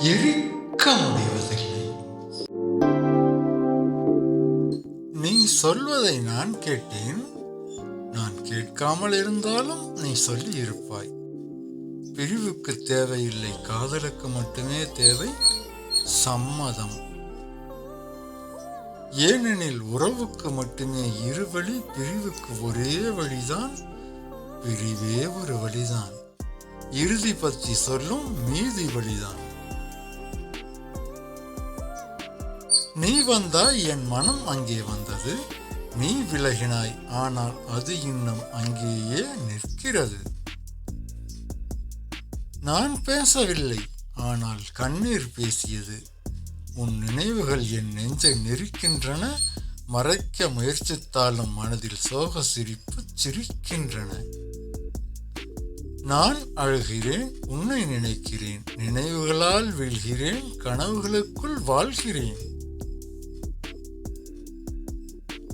எரிக்க முடிவதில்லை நீ சொல்வதை நான் கேட்டேன். நான் கேட்காமல் இருந்தாலும் நீ சொல்லி இருப்பாய் பிரிவுக்கு தேவையில்லை காதலுக்கு மட்டுமே தேவை சம்மதம். ஏனெனில் உறவுக்கு மட்டுமே இரு வழி பிரிவுக்கு ஒரே வழிதான் பிரிவே ஒரு வழிதான். இறுதி பற்றி சொல்லும் மீதி வழிதான். நீ வந்தாய் என் மனம் அங்கே வந்தது. நீ விலகினாய் ஆனால் அது இன்னும் அங்கேயே நிற்கிறது. நான் பேசவில்லை ஆனால் கண்ணீர் பேசியது. உன் நினைவுகள் என் நெஞ்சை நெருக்கின்றன மறைக்க முயற்சித்தாலும் மனதில் சோக சிரிப்பு சிரிக்கின்றன. நான் அழுகிறேன் உன்னை நினைக்கிறேன் நினைவுகளால் வீழ்கிறேன் கனவுகளுக்குள் வாழ்கிறேன்.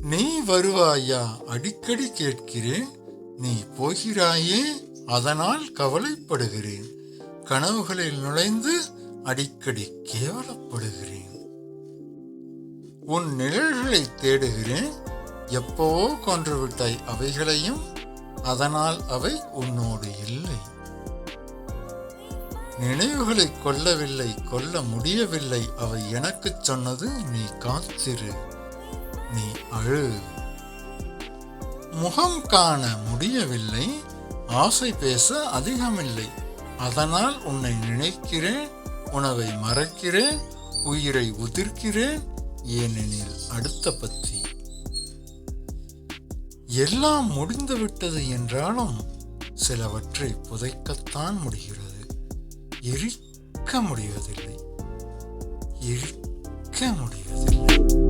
நீ வருவாயா? அடிக்கடி கேட்கிறேன். நீ போகிறாயே? அதனால் கவலைப்படுகிறேன். கனவுகளில் நுழைந்து அடிக்கடி கேவலப்படுகிறேன். உன் நிழல்களை தேடுகிறேன். எப்போவோ கொன்றுவிட்டாய் அவைகளையும். அதனால் அவை உன்னோடு இல்லை. நினைவுகளை கொல்லவில்லை கொல்ல முடியவில்லை. அவை எனக்குச் சொன்னது நீ காத்திரு. நீ அழு. முகம் காண முடியவில்லை ஆசை பேச அதிகமில்லை. அதனால் உன்னை நினைக்கிறேன் உணவை மறக்கிறேன் உயிரை உதிர்க்கிறேன் ஏனெனில் அடுத்த பத்தி. எல்லாம் முடிந்துவிட்டது என்றாலும் சிலவற்றை புதைக்கத்தான் முடிகிறது. எரிக்க முடிவதில்லை. எரிக்க முடிவதில்லை.